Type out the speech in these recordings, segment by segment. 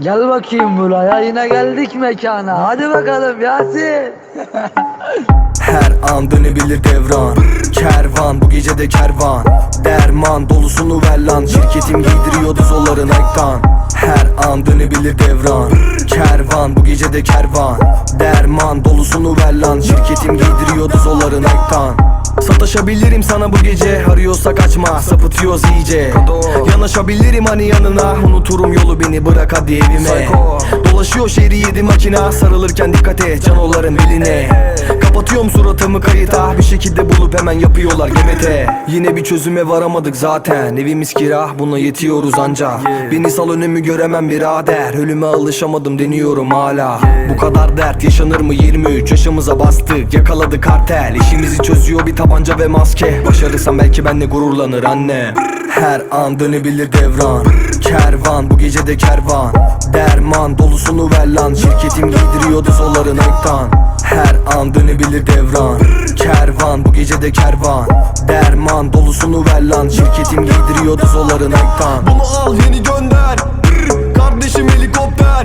Gel bakayım buraya yine geldik mekana. Hadi bakalım Yasin. Her an dönebilir devran. Kervan bu gece de kervan. Derman dolusunu ver lan. Şirketim giydiriyordu zolların ekran. Her an dönebilir devran. Kervan bu gece de kervan. Derman dolusunu ver lan. Şirketim giydiriyordu zolların ekran. Sataşabilirim sana bu gece. Arıyorsa kaçma sapıtıyoruz iyice. Yanaşabilirim hani yanına. Unuturum yolu beni bırak hadi evime. Dolaşıyor şehri yedi makina Sarılırken dikkat et canoların beline. Kapatıyorum suratımı kayıta. Bir şekilde bulup hemen yapıyorlar gebete Yine bir çözüme varamadık zaten. Evimiz kira buna yetiyoruz anca Beni sal önümü göremem birader. Ölüme alışamadım deniyorum hala. Bu kadar dert yaşanır mı? 23 yaşımıza bastık. Yakaladık kartel işimizi çözüyor bir tabanca ve maske. Başarırsam belki benle gururlanır anne. Her an dönebilir devran. Kervan bu gece de kervan. Derman dolusunu ver lan. Şirketim giydiriyordu zolları Nike'dan Her an dönebilir devran. Kervan bu gece de kervan. Derman dolusunu ver lan. Şirketim giydiriyordu zolları Nike'dan Bunu al yeni gönder. Kardeşim helikopter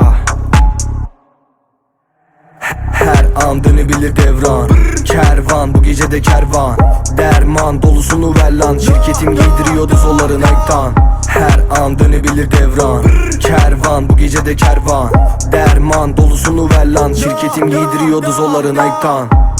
her an dönebilir devran. Kervan bu gece de kervan. Derman dolusunu ver lan Şirketim giydiriyordu zolları Nike'dan Her an dönebilir devran. Kervan bu gece de kervan. Derman dolusunu ver lan Şirketim giydiriyordu zolları Nike'dan